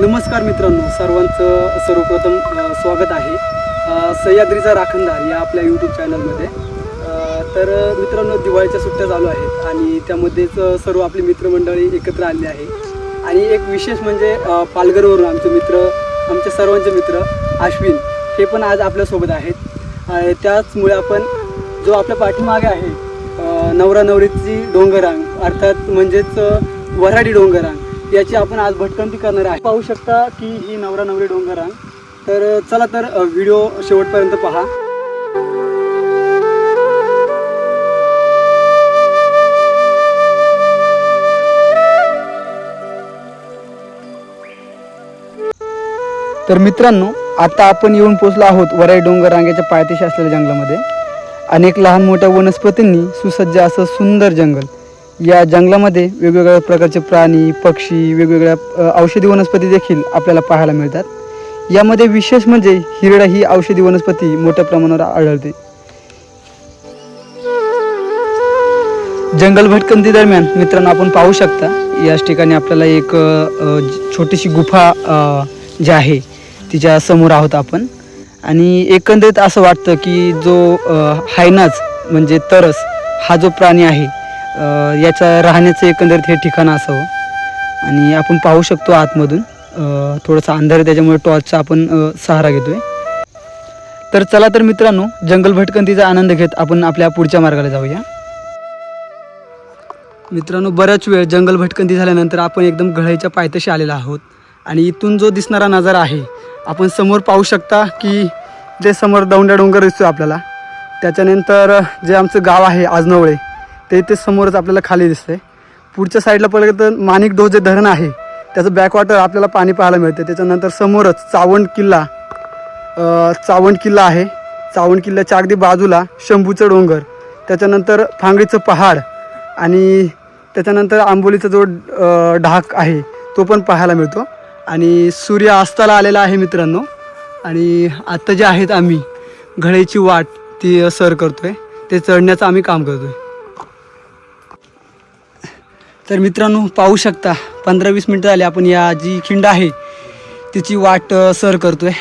नमस्कार मित्रांनो सर्वांचं सर्वप्रथम स्वागत आहे. सह्याद्रीचा राखणदार या आपल्या यूट्यूब चॅनलमध्ये तर मित्रांनो दिवाळीच्या सुट्ट्या चालू आहेत आणि त्यामध्येच सर्व आपली मित्रमंडळी एकत्र आले आहे. आणि एक विशेष म्हणजे पालघरवरून आमचे मित्र आमचे सर्वांचे मित्र अश्विन हे पण आज आपल्यासोबत आहेत. त्याचमुळे आपण जो आपल्या पाठीमागे आहे नवरा नवरीची डोंगरांग अर्थात म्हणजेच वऱ्हाडी डोंगरांग याची आपण आज भटकंती करणार आहे. पाहू शकता की ही नवरा नवरी डोंगरांग तर चला तर व्हिडिओ शेवटपर्यंत पहा. तर मित्रांनो आता आपण येऊन पोचलो आहोत वराई डोंगर रांगेच्या पायथ्याशी असलेल्या जंगलामध्ये. अनेक लहान मोठ्या वनस्पतींनी सुसज्ज असं सुंदर जंगल. या जंगलामध्ये वेगवेगळ्या प्रकारचे प्राणी पक्षी वेगवेगळ्या औषधी वनस्पती देखील आपल्याला पाहायला मिळतात. यामध्ये विशेष म्हणजे हिरडा ही औषधी वनस्पती मोठ्या प्रमाणावर आढळते. जंगल भटकंती दरम्यान मित्रांनो आपण पाहू शकता याच ठिकाणी आपल्याला एक छोटीशी गुफा जी आहे तिच्या समोर आहोत आपण. आणि एकंदरीत असं वाटतं की जो हायनाच म्हणजे तरस हा जो प्राणी आहे याच्या राहण्याचं एकंदरीत हे ठिकाण असावं. आणि आपण पाहू शकतो आतमधून थोडंसं थोडासा अंधार त्याच्यामुळे टॉर्चचा आपण सहारा सहारा घेतोय. तर चला तर मित्रांनो जंगल भटकंतीचा आनंद घेत आपण आपल्या पुढच्या मार्गाला जाऊया. मित्रांनो बऱ्याच वेळ जंगल भटकंती झाल्यानंतर आपण एकदम घळईच्या पायथ्याशी आलेलो आहोत. आणि इथून जो दिसणारा नजारा आहे आपण समोर पाहू शकता की जे समोर दौंड्या डोंगर दिसतो आपल्याला. त्याच्यानंतर जे आमचं गाव आहे आजनवळे ते इथे समोरच आपल्याला खाली दिसतंय. पुढच्या साईडला पडलं तर माणिकडोह जे धरण आहे त्याचं बॅकवॉटर आपल्याला पाणी पाहायला मिळतं त्याच्यानंतर समोरच चावंड किल्ला चावंड किल्ला आहे. चावंड किल्ल्याच्या अगदी बाजूला शंभूचं डोंगर त्याच्यानंतर फांगडीचं पहाड आणि त्याच्यानंतर आंबोलीचा जो ढाक आहे तो पण पाहायला मिळतो. आणि सूर्य अस्ताला आलेला आहे मित्रांनो. आणि आत्ता जे आहेत आम्ही घळीची वाट ती सर करतो आहे ते चढण्याचं आम्ही काम करतो आहे तर मित्रांनो पाहू शकता पंधरा वीस मिनटं झाली आपण या जी खिंड आहे तिची वाट सर सर करतोय.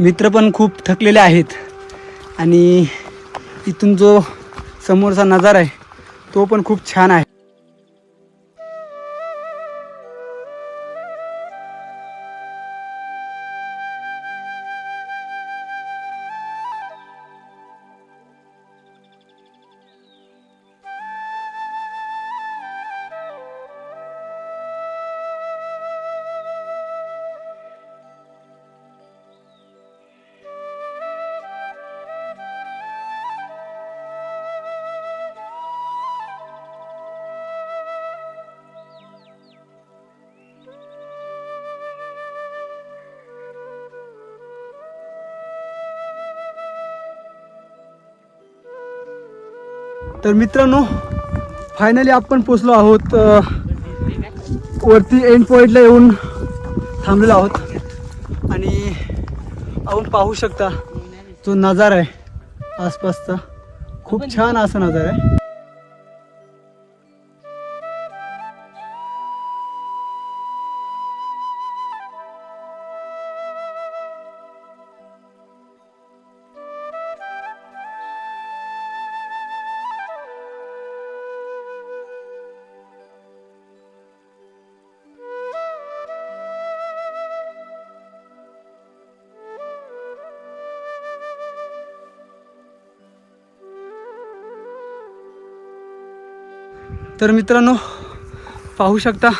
मित्र पण खूप थकलेले आहेत. आणि इथून जो समोरचा नजारा आहे तो पण खूप छान आहे. तर मित्रांनो फायनली आपण पोचलो आहोत वरती एंड पॉईंटला येऊन थांबलेलो आहोत. आणि आपण पाहू शकता जो नजारा आहे आसपासचा खूप छान असा नजारा आहे. तर मित्रांनो पाहू शकता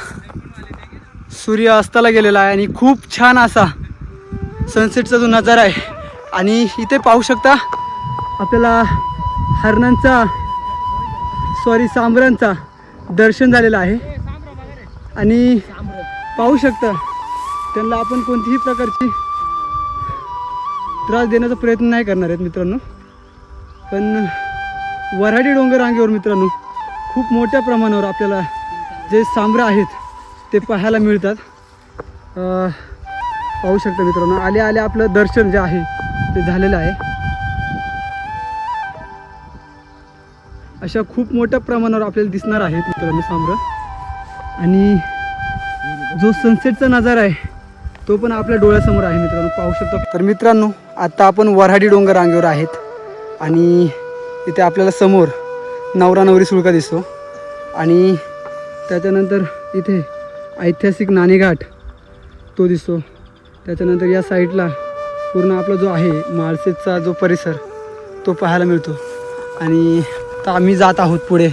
सूर्य अस्ताला गेलेला आहे आणि खूप छान असा सनसेटचा जो नजारा आहे. आणि इथे पाहू शकता आपल्याला हरणांचा सॉरी सांबरांचा दर्शन झालेलं आहे. आणि पाहू शकता त्यांना आपण कोणतीही प्रकारची त्रास देण्याचा प्रयत्न नाही करणार आहेत मित्रांनो. पण वऱ्हाडी डोंगर रांगेवर मित्रांनो खूप मोठ्या प्रमाणावर आपल्याला जे सांबरं आहेत ते पाहायला मिळतात. पाहू शकता मित्रांनो आले आले आपलं दर्शन जे आहे ते झालेलं आहे. अशा खूप मोठ्या प्रमाणावर आपल्याला दिसणार आहेत मित्रांनो सांबरं आणि जो सनसेटचा नजारा आहे तो पण आपल्या डोळ्यासमोर आहे मित्रांनो पाहू शकतो. तर मित्रांनो आता आपण वऱ्हाडी डोंगर रांगेवर आहेत. आणि इथे आपल्याला समोर नवरा नवरी सुळका दिसतो. आणि त्याच्यानंतर इथे ऐतिहासिक नाणेघाट तो दिसतो. त्याच्यानंतर या साईडला पूर्ण आपला जो आहे माळसेचा जो परिसर तो पाहायला मिळतो. आणि तर आम्ही जात आहोत पुढे.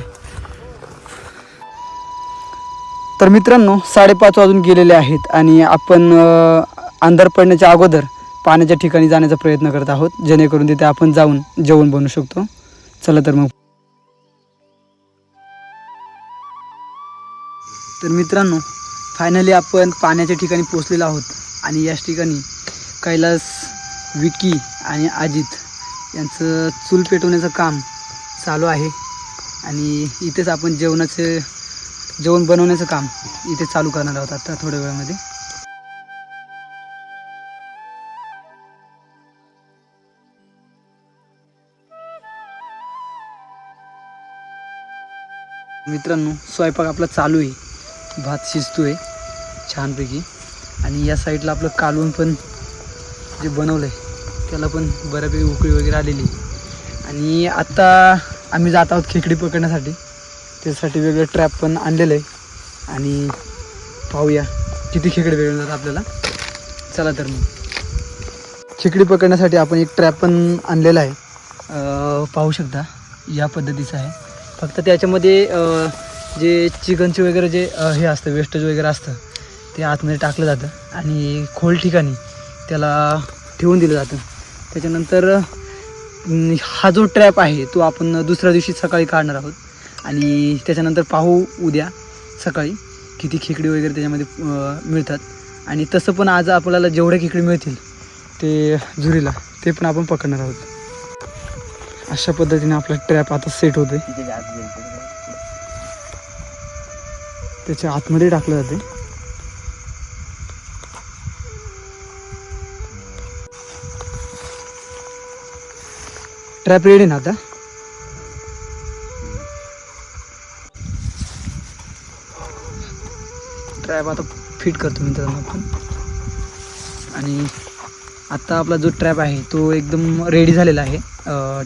तर मित्रांनो साडेपाच वाजून गेलेले आहेत आणि आपण अंधार पडण्याच्या अगोदर पाण्याच्या ठिकाणी जाण्याचा प्रयत्न करत आहोत. जेणेकरून तिथे आपण जाऊन जेवण बनवू शकतो. चला तर मग तर मित्रांनो फायनली आपण पाण्याच्या ठिकाणी पोचलेलो आहोत. आणि याच ठिकाणी कैलास विकी आणि अजित यांचं चूल पेटवण्याचं काम चालू आहे. आणि इथेच आपण जेवणाचे जेवण बनवण्याचं काम इथे चालू करणार आहोत आता थोड्या वेळामध्ये. मित्रांनो स्वयंपाक आपला चालू आहे. भात शिजतोय छानपैकी. आणि या साईडला आपलं कालवण पण जे बनवलं आहे त्याला पण बऱ्यापैकी उकळी वगैरे आलेली. आहे. आणि आत्ता आम्ही जात आहोत खेकडी पकडण्यासाठी. त्यासाठी वेगळं ट्रॅप पण आणलेलं आहे. आणि पाहूया किती खेकडे मिळणार आपल्याला. चला तर मग. खेकडी पकडण्यासाठी आपण एक ट्रॅप पण आणलेला आहे. पाहू शकता या पद्धतीचं आहे. फक्त त्याच्यामध्ये जे चिकनचे वगैरे जे हे असतं वेस्टेज वगैरे असतं ते आतमध्ये टाकलं जातं आणि खोल ठिकाणी त्याला ठेवून दिलं जातं. त्याच्यानंतर हा जो ट्रॅप आहे तो आपण दुसऱ्या दिवशी सकाळी काढणार आहोत. आणि त्याच्यानंतर पाहू उद्या सकाळी किती खेकडी वगैरे त्याच्यामध्ये मिळतात. आणि तसं पण आज आपल्याला जेवढे खेकडी मिळतील ते झुरीला ते पण आपण पकडणार आहोत. अशा पद्धतीने आपला ट्रॅप आता सेट होते त्याच्या आतमध्ये टाकलं जाते. ट्रॅप रेडी ना आता? ट्रॅप आता फिट करतो मित्रांनो आपण. आणि आत्ता आपला जो ट्रॅप आहे तो एकदम रेडी झालेला आहे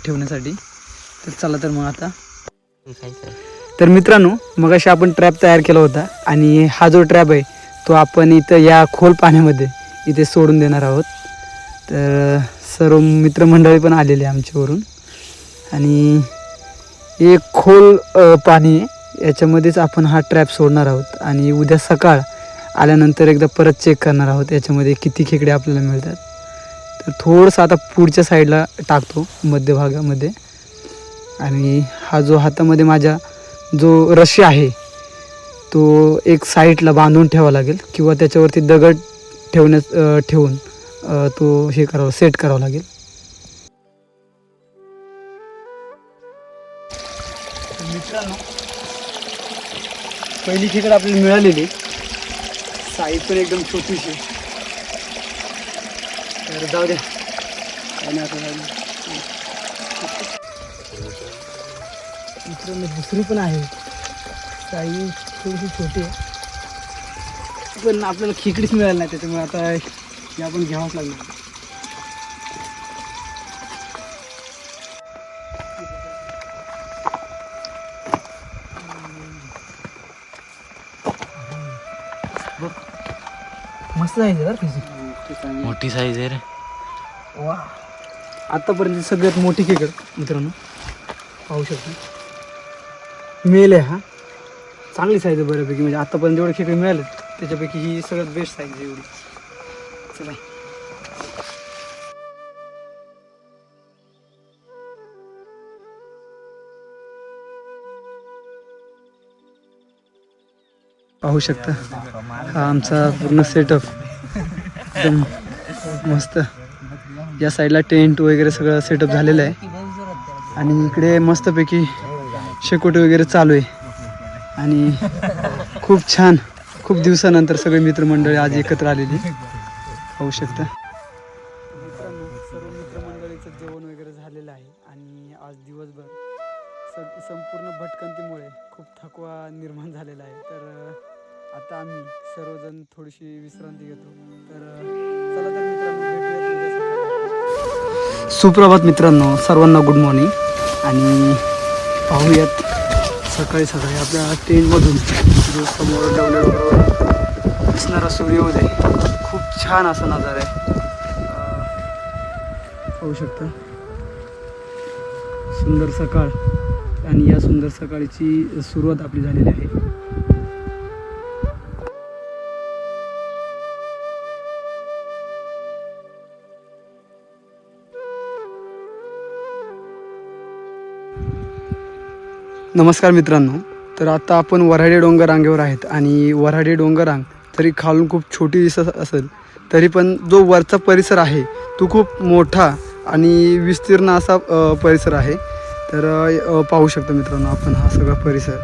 ठेवण्यासाठी. तर चला तर मग आता. तर मित्रांनो मग अशी आपण ट्रॅप तयार केला होता आणि हा जो ट्रॅप आहे तो आपण इथं या खोल पाण्यामध्ये इथे सोडून देणार आहोत. तर सर्व मित्रमंडळी पण आलेले आमच्यावरून. आणि एक खोल पाणी आहे. याच्यामध्येच आपण हा ट्रॅप सोडणार आहोत. आणि उद्या सकाळ आल्यानंतर एकदा परत चेक करणार आहोत. याच्यामध्ये किती खेकडे आपल्याला मिळतात. तर थोडंसं आता पुढच्या साईडला टाकतो मध्यभागामध्ये आणि हा जो हातामध्ये माझ्या जो रशी आहे तो एक साईडला बांधून ठेवावा लागेल किंवा त्याच्यावरती दगड ठेवण्यास ठेवून तो हे करावा सेट करावा लागेल. मित्रांनो पहिली खेकड आपल्याला मिळालेली. साईज पण एकदम छोटीशी. तर जाऊ द्या. आता मित्रांनो दुसरी पण आहे. साईज थोडीशी छोटी आहे. पण आपल्याला खेकडीच मिळाली नाही त्याच्यामुळे आता हे आपण घ्यावंच लागणार. मस्त आहे मोठी साईज आहे रे. वा आतापर्यंत सगळ्यात मोठी खेकड मित्रांनो पाहू शकता. मेल आहे हा. चांगली साईज आहे बऱ्यापैकी. म्हणजे आतापर्यंत जेवढे खेकडे मिळाले त्याच्यापैकी ही सगळ्यात बेस्ट साईज आहे एवढी. चला. पाहू शकता. हा आमचा पूर्ण सेटअप एकदम मस्त. या साईडला टेंट वगैरे सगळं सेटअप झालेलं आहे. आणि इकडे मस्तपैकी शेकोटी वगैरे चालू आहे. आणि खूप छान खूप दिवसानंतर सगळे मित्रमंडळी आज एकत्र आलेली. होऊ शकतं. सर्व मित्रमंडळीचं जेवण वगैरे झालेलं आहे. आणि आज दिवसभर संपूर्ण भटकंतीमुळे खूप थकवा निर्माण झालेला आहे. तर आता आम्ही सर्वजण थोडीशी विश्रांती घेतो. तर सुप्रभात मित्रांनो सर्वांना गुड मॉर्निंग आणि पाहूयात. सकाळी सकाळी आपल्या ट्रेनमधून जो समोर डवलेडोबरोबर दिसणारा सूर्योदय. खूप छान असा नजारा आहे. पाहू शकता. सुंदर सकाळ. आणि या सुंदर सकाळची सुरुवात आपली झालेली आहे. नमस्कार मित्रांनो. तर आता आपण वऱ्हाडी डोंगर रांगेवर आहेत आणि वऱ्हाडी डोंगर रांग जरी खालून खूप छोटी दिसत असेल तरी पण जो वरचा परिसर आहे तो खूप मोठा आणि विस्तीर्ण असा परिसर आहे. तर पाहू शकतो मित्रांनो आपण हा सगळा परिसर.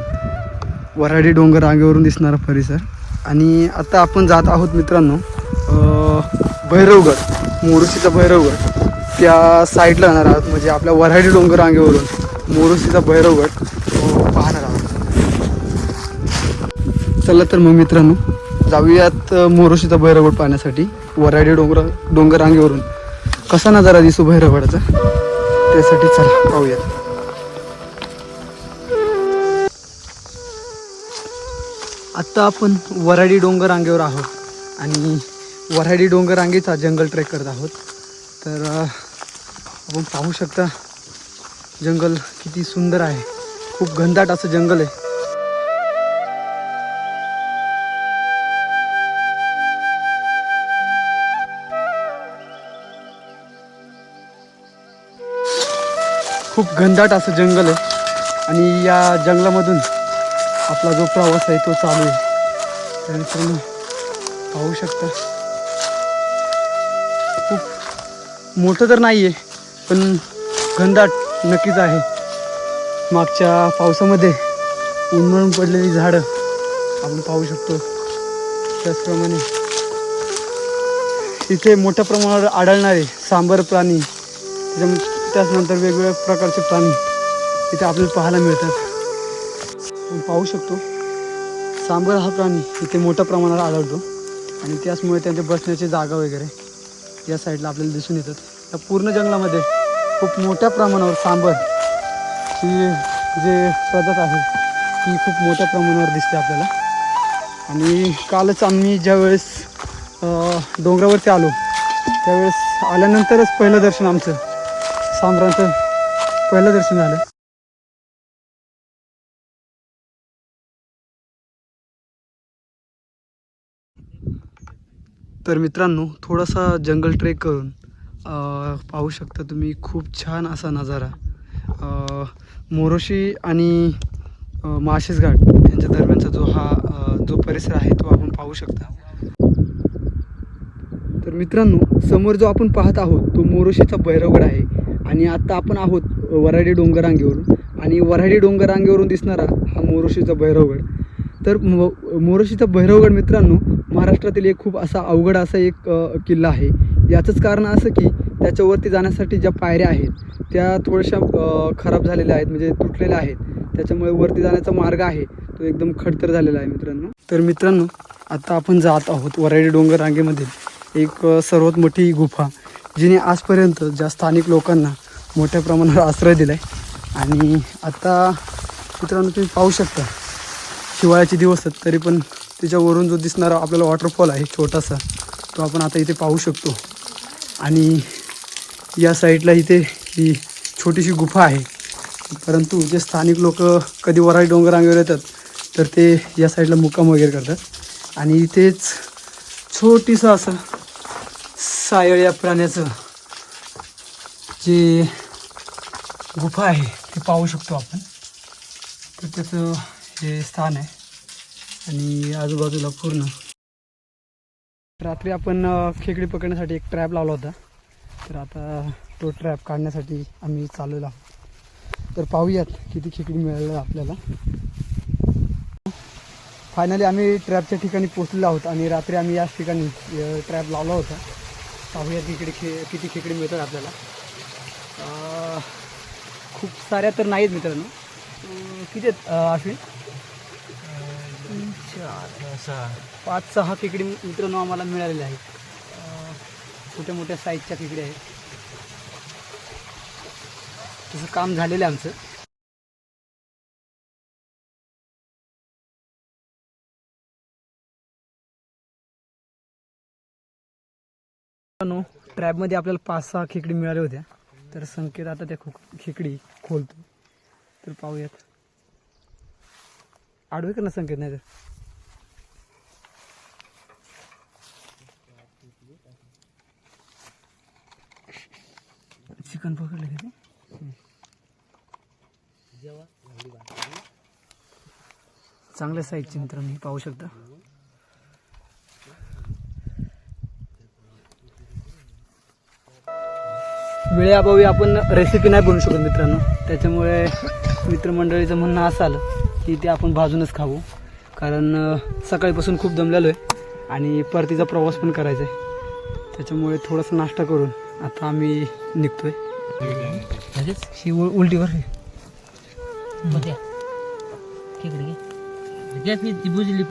वऱ्हाडी डोंगर रांगेवरून दिसणारा परिसर. आणि आता आपण जात आहोत मित्रांनो भैरवगड मोरुशीचा भैरवगड. त्या साईडला जाणार आहोत. म्हणजे आपल्या वऱ्हाडी डोंगर रांगेवरून. मोरुशीचा भैरवगड पाहणार आहोत. चला तर मग मित्रांनो जाऊयात अ, मोरुशीचा भैरवगड पाहण्यासाठी. वऱ्हाडी डोंगर डोंगर रांगेवरून. कसा नजारा दिसू भैरवगडाचा त्यासाठी चला पाहूयात आत्ता आपण वऱ्हाडी डोंगर रांगेवर आहोत आणि वऱ्हाडी डोंगर रांगेचा जंगल ट्रेक करत आहोत. तर आपण पाहू शकता जंगल किती सुंदर आहे. खूप घनदाट असं जंगल आहे. खूप घनदाट असं जंगल आहे. आणि या जंगलामधून आपला जो प्रवास आहे तो चालू आहे. तर पाहू शकता. मोठं तर नाही आहे पण घनदाट नक्कीच आहे. मागच्या पावसामध्ये उन्मळून पडलेली झाडं आपण पाहू शकतो. त्याचप्रमाणे इथे मोठ्या प्रमाणावर आढळणारे सांबर प्राणी त्याचनंतर वेगवेगळ्या प्रकारचे प्राणी इथे आपल्याला पाहायला मिळतात. आपण पाहू शकतो सांबर हा प्राणी इथे मोठ्या प्रमाणावर आढळतो आणि त्याचमुळे त्यांच्या बसण्याची जागा वगैरे या साईडला आपल्याला दिसून येतात. या पूर्ण जंगलामध्ये खूप मोठ्या प्रमाणावर सांबर ही जे प्रजात आहे ती खूप मोठ्या प्रमाणावर दिसते आपल्याला. आणि कालच आम्ही ज्यावेळेस डोंगरावरती आलो त्यावेळेस आल्यानंतरच पहिलं दर्शन आमचं सांबराचं पहिलं दर्शन झालं. तर मित्रांनो थोडासा जंगल ट्रेक करून पाहू शकता तुम्ही खूप छान असा नजारा. मोरोशी आणि अ, घाट यांच्या दरम्यानचा जो हा जो परिसर आहे तो आपण पाहू शकता. तर मित्रांनो समोर जो आपण पाहत आहोत तो मोरोशीचा भैरवगड आहे. आणि आता आपण आहोत वराडी डोंगरांगेवरून. आणि वऱ्हाडी डोंगरांगेवरून दिसणारा हा मोरोशीचा भैरवगड. तर मो मोरशीचा भैरवगड मित्रांनो महाराष्ट्रातील एक खूप असा अवघड असा एक किल्ला आहे. याचंच कारण असं की त्याच्यावरती जाण्यासाठी ज्या पायऱ्या आहेत त्या थोड्याशा खराब झालेल्या आहेत म्हणजे तुटलेल्या आहेत. त्याच्यामुळे वरती जाण्याचा मार्ग आहे तो एकदम खडतर झालेला आहे मित्रांनो. तर मित्रांनो आता आपण जात आहोत वराडी डोंगर रांगेमधील एक सर्वात मोठी गुफा जिने आजपर्यंत ज्या स्थानिक लोकांना मोठ्या प्रमाणावर आश्रय दिला आहे आणि आता मित्रांनो तुम्ही पाहू शकता हिवाळ्याचे दिवस आहेत तरी पण त्याच्यावरून जो दिसणारा आपल्याला वॉटरफॉल आहे छोटासा तो आपण आता इथे पाहू शकतो. आणि या साईडला इथे ही छोटीशी गुफा आहे. परंतु जे स्थानिक लोक कधी वराळी डोंगरांगेवर येतात तर ते या साईडला मुक्काम वगैरे करतात. आणि इथेच छोटीसं असं सायळ या प्राण्याचं जे गुफा आहे ते पाहू शकतो आपण. तर त्याचं हे स्थान आहे. आणि आजूबाजूला पूर्ण. रात्री आपण खेकडी पकडण्यासाठी एक ट्रॅप लावला होता. तर आता तो ट्रॅप काढण्यासाठी आम्ही चाललेलो आहोत. तर पाहूयात किती खेकडी मिळालं आपल्याला. फायनली आम्ही ट्रॅपच्या ठिकाणी पोचलेलो आहोत आणि रात्री आम्ही याच ठिकाणी ट्रॅप लावला होता. पाहूयात इकडे खे किती खेकडी मिळतात आपल्याला. खूप साऱ्या तर नाहीत मित्रांनो. किती आहेत अश्विन? तीन, चार पाच सहा खेकडी मित्रांनो आम्हाला मिळालेले आहेत. छोट्या मोठ्या साईजच्या खेकड्या आहेत. तसं काम झालेलं आहे आमचं. नो ट्रॅबमध्ये आपल्याला पाच सहा खेकडी मिळाल्या होत्या. तर संकेत आता त्या खो खेकडी खोलतो. तर पाहूयात. आडवे कर ना संकेत नाही तर चिकन पकडलं का ते चांगल्या साईजचे मित्रांनो हे पाहू शकता. वेळेअभावी आपण रेसिपी नाही बनवू शकत मित्रांनो. त्याच्यामुळे मित्रमंडळीचं म्हणणं असं आलं की ते आपण भाजूनच खाऊ. कारण सकाळीपासून खूप दमलेलो आहे आणि परतीचा प्रवास पण करायचा आहे. त्याच्यामुळे थोडासा नाश्ता करून आता आम्ही निघतोय. ही उलटीवर Опять не, и были ли